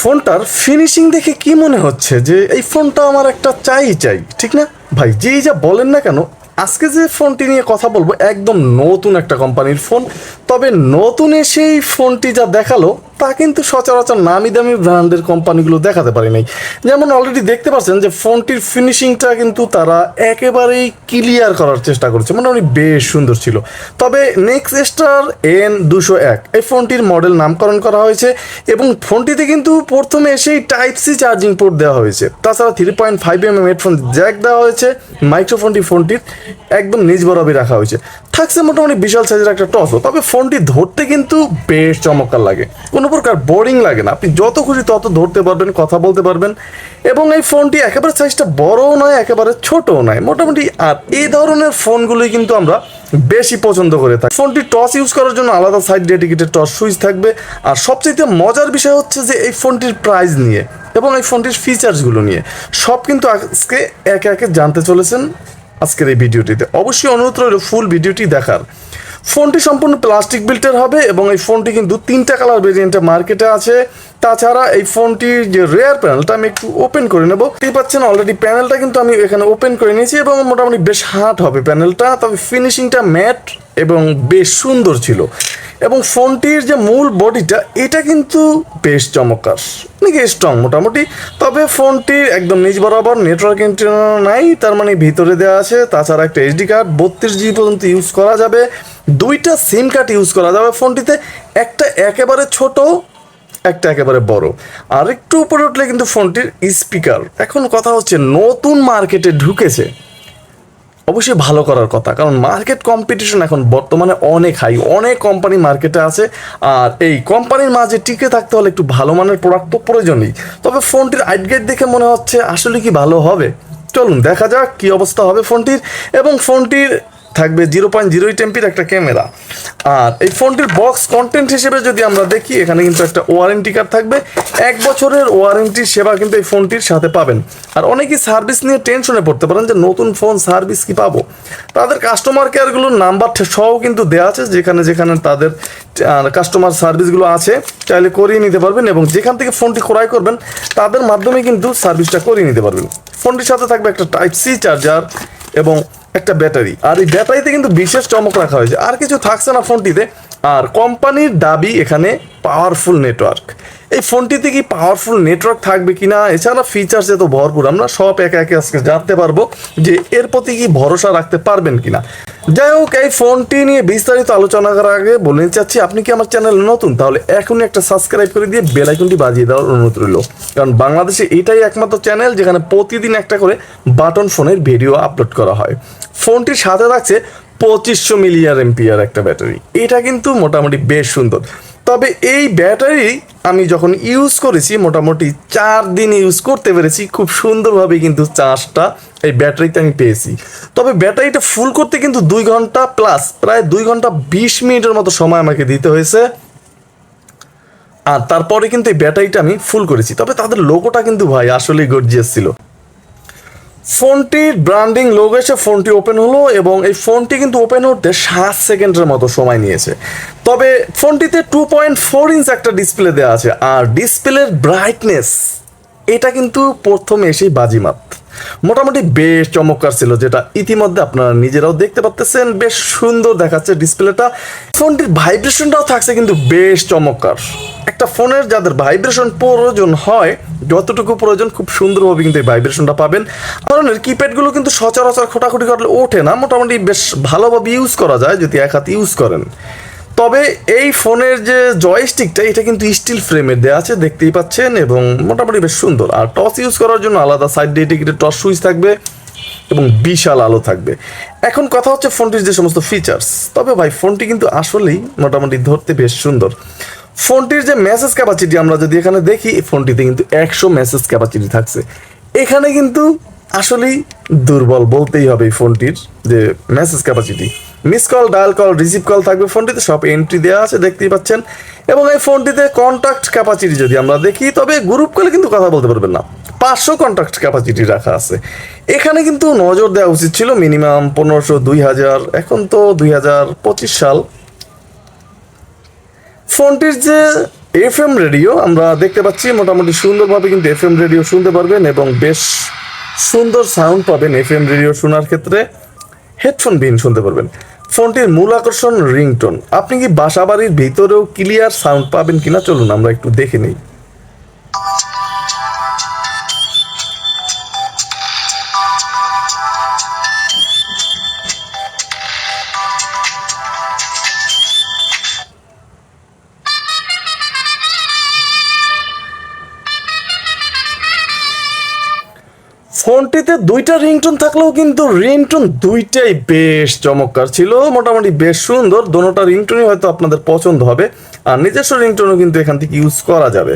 ফোনটার ফিনিশিং দেখে কি মনে হচ্ছে? যে এই ফোনটা আমার একটা চাই চাই, ঠিক না? ভাই, যেই যা বলেন না কেন, আজকে যে ফোনটি নিয়ে কথা বলব, একদম নতুন একটা কোম্পানির ফোন তবে নতুন এসেই ফোনটি যা দেখাল তা কিন্তু সচরাচর নামি দামি ব্র্যান্ডের কোম্পানিগুলো দেখাতে পারে নাই। যেমন অলরেডি দেখতে পাচ্ছেন যে ফোনটির ফিনিশিংটা কিন্তু তারা একেবারেই ক্লিয়ার করার চেষ্টা করেছে। উনি বেশ সুন্দর ছিল। তবে নেক্সট স্টার এন দুশো এক, এই ফোনটির মডেল নামকরণ করা হয়েছে এবং ফোনটিতে কিন্তু প্রথমে এসেই টাইপ সি চার্জিং পোর্ট দেওয়া হয়েছে। তাছাড়া three point five M M headphone jack দেওয়া হয়েছে। মাইক্রোফোনটি ফোনটির একদম নিজ বরাবরই রাখা হয়েছে। থাকছে মোটামুটি বিশাল সাইজের একটা টসও তবে ফোনটি ধরতে কিন্তু বেশ চমৎকার লাগে। কোনো প্রকার বোরিং লাগে না। আপনি যত খুশি তত ধরতে পারবেন, কথা বলতে পারবেন। এবং এই ফোনটি একেবারে সাইজটা বড়ও নয়, একেবারে ছোটও নয়। মোটামুটি আর এই ধরনের ফোনগুলোই কিন্তু আমরা বেশি পছন্দ করে থাকি। ফোনটি টস ইউজ করার জন্য আলাদা সাইড ডেডিকেটেড টস সুইচ থাকবে। আর সবচেয়ে মজার বিষয় হচ্ছে যে এই ফোনটির প্রাইস নিয়ে এবং এই ফোনটির ফিচার্সগুলো নিয়ে। সব কিন্তু আজকে একে একে জানতে চলেছেন আজকের এই ভিডিওটিতে। অবশ্যই অনুরোধ রইল ফুল ভিডিওটি দেখার। ফোনটি সম্পূর্ণ প্লাস্টিক বিল্টের হবে এবং এই ফোনটি কিন্তু তিনটা কালার ভেরিয়েন্টে মার্কেটে আছে। তাছাড়া এই ফোনটির যে রেয়ার প্যানেলটা আমি একটু ওপেন করে নেব। দেখতে পাচ্ছেন অলরেডি প্যানেলটা কিন্তু আমি এখানে ওপেন করে নিয়েছি এবং মোটামুটি বেশ হার্ড হবে প্যানেলটা তবে ফিনিশিংটা ম্যাট এবং বেশ সুন্দর ছিল। এবং ফোনটির যে মূল বডিটা, এটা কিন্তু বেশ চমৎকার। নাকি স্ট্রং মোটামুটি। তবে ফোনটির একদম নিজ বরাবর নেটওয়ার্ক ইন্টারনাল নাই, তার মানে ভিতরে দেওয়া আছে। তাছাড়া একটা এইচডি কার্ড বত্রিশ জিবি পর্যন্ত ইউজ করা যাবে। দুইটা সিম কার্ড ইউজ করা যাবে ফোনটিতে। একটা একেবারে ছোট, একটা একেবারে বড়। আর একটু উপরে উঠলে কিন্তু ফোনটির স্পিকার এখন কথা হচ্ছে, নতুন মার্কেটে ঢুকেছে। অবশ্যই ভালো করার কথা, কারণ মার্কেট কম্পিটিশন এখন বর্তমানে অনেক হাই অনেক কোম্পানি মার্কেটে আছে, আর এই কোম্পানির মাঝে টিকে থাকতে হলে একটু ভালো মানের প্রোডাক্ট তো প্রয়োজনই। তবে ফোনটির আইটগেট দেখে মনে হচ্ছে আসলে কি ভালো হবে? চলুন দেখা যাক কি অবস্থা হবে ফোনটির, এবং ফোনটির থাকবে জিরো পয়েন্ট জিরো এইট এমপির একটা ক্যামেরা। আর এই ফোনটির বক্স কন্টেন্ট হিসেবে যদি আমরা দেখি, এখানে কিন্তু একটা ওয়ারেন্টি কার্ড থাকবে। এক বছরের ওয়ারেন্টি সেবা কিন্তু এই ফোনটির সাথে পাবেন। আর অনেকেই সার্ভিস নিয়ে টেনশনে পড়তে পারেন যে নতুন ফোন সার্ভিস কি পাবো? তাদের কাস্টমার কেয়ারগুলোর নাম্বার সহ কিন্তু দেওয়া আছে, যেখানে যেখানে তাদের কাস্টমার সার্ভিসগুলো আছে, চাইলে করিয়ে নিতে পারবেন এবং যেখান থেকে ফোনটি ক্রয় করবেন, তাদের মাধ্যমে কিন্তু সার্ভিসটা করিয়ে নিতে পারবেন। ফোনটির সাথে থাকবে একটা টাইপ সি চার্জার এবং একটা ব্যাটারি। আর এই ব্যাটারিতে কিন্তু বিশেষ চমক রাখা হয়েছে। আর কিছু থাকছে না ফোনটিতে। আর কোম্পানির দাবি এখানে পাওয়ারফুল নেটওয়ার্ক এই ফোনটিতে কি পাওয়ারফুল নেটওয়ার্ক থাকবে কি না এছাড়া ফিচার্স তো ভরপুর। আমরা সব একে একে আজকে জানতে পারব যে এর প্রতি কি ভরসা রাখতে পারবেন কিনা। যাই হোক এই ফোনটি নিয়ে বিস্তারিত আলোচনা করার আগে বলে নিতে চাচ্ছি, আপনি কি আমার চ্যানেল নতুন? তাহলে এখনই একটা সাবস্ক্রাইব করে দিয়ে বেল আইকনটি বাজিয়ে দেওয়ার অনুরোধ রইল। কারণ বাংলাদেশে এটাই একমাত্র চ্যানেল যেখানে প্রতিদিন একটা করে বাটন ফোনের ভিডিও আপলোড করা হয়। ফোনটির সাথে থাকছে পঁচিশশো মিলিয়ার এমপিয়ার একটা ব্যাটারি। এটা কিন্তু মোটামুটি বেশ সুন্দর। তবে এই ব্যাটারি আমি যখন ইউজ করেছি, মোটামুটি চার দিন ইউজ করতে পেরেছি, খুব সুন্দরভাবে কিন্তু চার্জটা এই ব্যাটারিতে আমি পেয়েছি। তবে ব্যাটারিটা ফুল করতে কিন্তু দুই ঘণ্টা প্লাস প্রায় দুই ঘণ্টা বিশ মিনিটের মতো সময় আমাকে দিতে হয়েছে। আর তারপরে কিন্তু এই ব্যাটারিটা আমি ফুল করেছি। তবে তাদের লোগোটা কিন্তু ভাই আসলেই গর্জিয়াস ছিল। ফোনটির ব্র্যান্ডিং লোগো এসে ফোনটি ওপেন হলো এবং এই ফোনটি কিন্তু ওপেন হতে সাত সেকেন্ডের মতো সময় নিয়েছে। তবে ফোনটিতে টু পয়েন্ট ফোর ইঞ্চ একটা ডিসপ্লে দেওয়া আছে আর ডিসপ্লের ব্রাইটনেস এটা কিন্তু প্রথমে এসেই বাজিমাত। মোটামুটি বেশ চমৎকার ছিল, যেটা ইতিমধ্যে আপনারা নিজেরাও দেখতে পাচ্ছেন বেশ সুন্দর দেখাচ্ছে ডিসপ্লেটা ফোনটির ভাইব্রেশনটাও থাকছে কিন্তু বেশ চমৎকার। একটা ফোনের যাদের ভাইব্রেশন প্রয়োজন হয় যতটুকু প্রয়োজন খুব সুন্দরভাবে কিন্তু এই ভাইব্রেশনটা পাবেন। ধরনের কিপ্যাডগুলো কিন্তু সচরাচর খোটাখুটি করলে ওঠে না, মোটামুটি বেশ ভালোভাবে ইউজ করা যায় যদি এক হাতে ইউজ করেন। তবে এই ফোনের যে জয়স্টিকটা এটা কিন্তু স্টিল ফ্রেমের দেওয়া আছে, দেখতেই পাচ্ছেন, এবং মোটামুটি বেশ সুন্দর। আর টস ইউজ করার জন্য আলাদা সাইড ডেডিকেটেড টস সুইচ থাকবে এবং বিশাল আলো থাকবে। এখন কথা হচ্ছে ফোনটির যে সমস্ত ফিচার্স তবে ভাই, ফোনটি কিন্তু আসলেই মোটামুটি ধরতে বেশ সুন্দর। ফোনটির যে মেসেজ ক্যাপাসিটি আমরা যদি এখানে দেখি ফোনটিতে কিন্তু একশো মেসেজ ক্যাপাসিটি থাকছে। এখানে কিন্তু আসলেই দুর্বল বলতেই হবে এই ফোনটির যে message capacity miss call dial call receive call থাকবে ফোনটিতে, সব এন্ট্রি দেওয়া আছে, দেখতেই পাচ্ছেন। এবং এই ফোনটিতে কন্ট্যাক্ট ক্যাপাসিটি যদি আমরা দেখি, তবে গ্রুপ কলে কিন্তু কথা বলতে পারবেন না। পাঁচশো কন্ট্যাক্ট ক্যাপাসিটি রাখা আছে। এখানে কিন্তু নজর দেওয়া উচিত ছিল মিনিমাম পনেরোশো, দুই হাজার, এখন তো দুই হাজার পঁচিশ সাল। ফোনটির যে এফ এম রেডিও, আমরা দেখতে পাচ্ছি মোটামুটি সুন্দরভাবে কিন্তু এফ এম রেডিও শুনতে পারবেন এবং বেশ সুন্দর সাউন্ড পাবেন এফ এম রেডিও শোনার ক্ষেত্রে। হেডফোন বিন শুনতে পারবেন। ফোনটির মূল আকর্ষণ রিংটোন। আপনি কি বাসাবাড়ির ভিতরেও ক্লিয়ার সাউন্ড পাবেন কিনা চলুন আমরা একটু দেখে নিই। ফোনটিতে দুইটা রিংটোন থাকলেও কিন্তু রিংটোন দুইটাই বেশ চমৎকার ছিল। মোটামুটি বেশ সুন্দর। দোনোটা রিংটোনই হয়তো আপনাদের পছন্দ হবে। আর নিজস্ব রিংটোনও কিন্তু এখান থেকে ইউজ করা যাবে।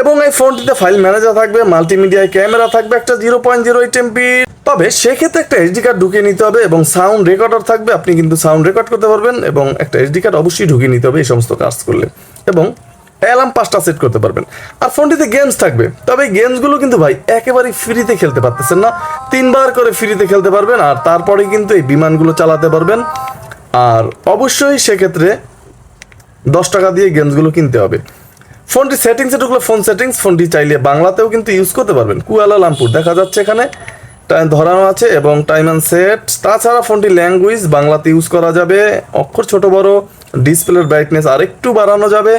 এবং এই ফোনটিতে ফাইল ম্যানেজার থাকবে মাল্টিমিডিয়া ক্যামেরা থাকবে, একটা zero point zero eight MP তবে সেক্ষেত্রে একটা এসডি কার্ড ঢুকিয়ে নিতে হবে এবং সাউন্ড রেকর্ডার থাকবে। আপনি কিন্তু সাউন্ড রেকর্ড করতে পারবেন এবং একটা এসডি কার্ড অবশ্যই ঢুকিয়ে নিতে হবে এই সমস্ত কাজ করলে। এবং অ্যালার্ম পাঁচটা সেট করতে পারবেন। আর ফোনটিতে গেমস থাকবে। তবে গেমসগুলো কিন্তু ভাই একেবারেই ফ্রিতে খেলতে পারতেছেন না। তিনবার করে ফ্রিতে খেলতে পারবেন আর তারপরে কিন্তু এই বিমানগুলো চালাতে পারবেন। আর অবশ্যই সেক্ষেত্রে দশ টাকা দিয়ে গেমসগুলো কিনতে হবে। ফোনটি সেটিংসে ঢুকলে ফোন সেটিংস ফোনটি চাইলে বাংলাতেও কিন্তু ইউজ করতে পারবেন। কুয়ালালামপুর দেখা যাচ্ছে এখানে। টাইম ধরানো আছে এবং টাইম অ্যান্ড সেট তাছাড়া ফোনটি ল্যাঙ্গুয়েজ বাংলাতে ইউজ করা যাবে। অক্ষর ছোট, বড়। ডিসপ্লের ব্রাইটনেস আরেকটু বাড়ানো যাবে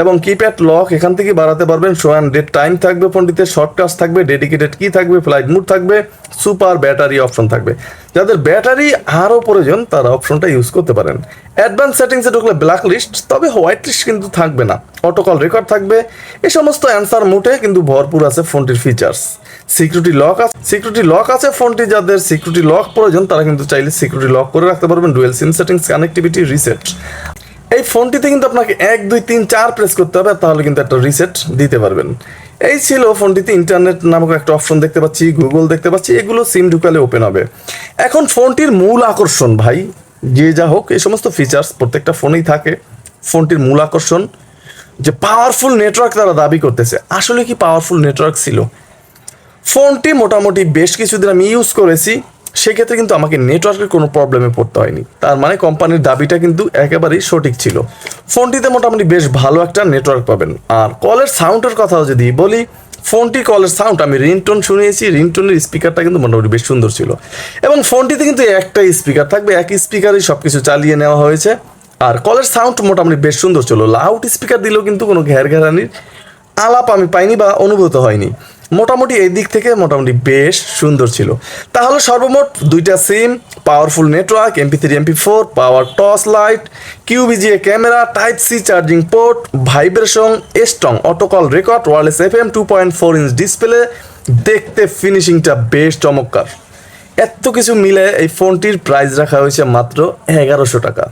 এবং কিপ্যাড লক এখান থেকে বাড়াতে পারবেন। শো অ্যান্ড ডেট টাইম থাকবে ফোনটিতে শর্ট টাচ থাকবে ডেডিকেটেড কি থাকবে ফ্লাইট মুড থাকবে সুপার ব্যাটারি অপশন থাকবে। যাদের ব্যাটারি আরও প্রয়োজন, তারা অপশনটা ইউজ করতে পারেন। অ্যাডভান্স সেটিংসে ঢুকলে ব্ল্যাক লিস্ট তবে হোয়াইট লিস্ট কিন্তু থাকবে না। অটোকল রেকর্ড থাকবে। এ সমস্ত অ্যান্সার মুটে, কিন্তু ভরপুর আছে ফোনটির ফিচার্স সিকিউরিটি লক আছে সিকিউরিটি লক আছে ফোনটি। যাদের সিকিউরিটি লক প্রয়োজন, তারা কিন্তু চাইলে সিকিউরিটি লক করে রাখতে পারবেন। Dual SIM settings connectivity reset এই ফোনটিতে কিন্তু আপনাকে এক, দুই, তিন, চার প্রেস করতে হবে, তাহলে কিন্তু একটা রিসেট দিতে পারবেন। এই ছিল ফোনটিতে ইন্টারনেট নামক একটা অপশন দেখতে পাচ্ছি গুগল দেখতে পাচ্ছি, এগুলো সিম ঢুকালে ওপেন হবে। এখন ফোনটির মূল আকর্ষণ ভাই, যে যা হোক, এই সমস্ত ফিচার্স প্রত্যেকটা ফোনেই থাকে। ফোনটির মূল আকর্ষণ, যে পাওয়ারফুল নেটওয়ার্ক তারা দাবি করতেছে। আসলে কি পাওয়ারফুল নেটওয়ার্ক ছিল? ফোনটি মোটামুটি বেশ কিছুদিন আমি ইউজ করেছি। সেক্ষেত্রে কিন্তু আমাকে নেটওয়ার্কের কোনো প্রবলেমে পড়তে হয়নি। তার মানে কোম্পানির দাবিটা কিন্তু একেবারেই সঠিক ছিল। ফোনটিতে মোটামুটি বেশ ভালো একটা নেটওয়ার্ক পাবেন। আর কলের সাউন্ডের কথাও যদি বলি, ফোনটি কলের সাউন্ড আমি রিংটোন শুনিয়েছি রিংটোনের স্পিকারটা কিন্তু মোটামুটি বেশ সুন্দর ছিল। এবং ফোনটিতে কিন্তু একটাই স্পিকার থাকবে, এক স্পিকারই সব কিছু চালিয়ে নেওয়া হয়েছে। আর কলের সাউন্ড মোটামুটি বেশ সুন্দর ছিল। লাউড স্পিকার দিলেও কিন্তু কোনো ঘের ঘেরানির আলাপ আমি পাইনি বা অনুভূত হয়নি। মোটামুটি এই দিক থেকে মোটামুটি বেশ সুন্দর ছিল। তাহলে সর্বমোট দুইটা SIM powerful network MP three MP four power torch light QVGA camera type C charging port vibration strong auto call record wireless F M two point four inch display দেখতে ফিনিশিংটা বেশ চমৎকার। এত কিছু মিলে এই ফোনটির প্রাইস রাখা হয়েছে মাত্র এগারোশো টাকা।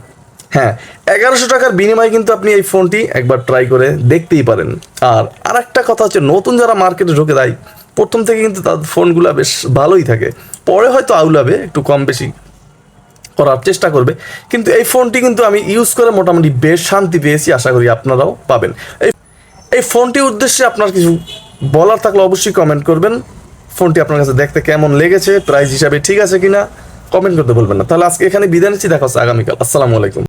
হ্যাঁ এগারোশো টাকার বিনিময়ে কিন্তু আপনি এই ফোনটি একবার ট্রাই করে দেখতেই পারেন। আর আর একটা কথা হচ্ছে, নতুন যারা মার্কেটে ঢুকে দেয় প্রথম থেকে কিন্তু তাদের ফোনগুলো বেশ ভালোই থাকে। পরে হয়তো আউলাবে, একটু কম বেশি করার চেষ্টা করবে। কিন্তু এই ফোনটি কিন্তু আমি ইউজ করে মোটামুটি বেশ শান্তি পেয়েছি, আশা করি আপনারাও পাবেন। এই এই ফোনটির উদ্দেশ্যে আপনার কিছু বলার থাকলে অবশ্যই কমেন্ট করবেন। ফোনটি আপনার কাছে দেখতে কেমন লেগেছে প্রাইস হিসাবে ঠিক আছে কিনা কমেন্ট করতে বলবেন না। তাহলে আজকে এখানে বিদায় নিচ্ছি, দেখা হচ্ছে আগামীকাল। আসসালামু আলাইকুম।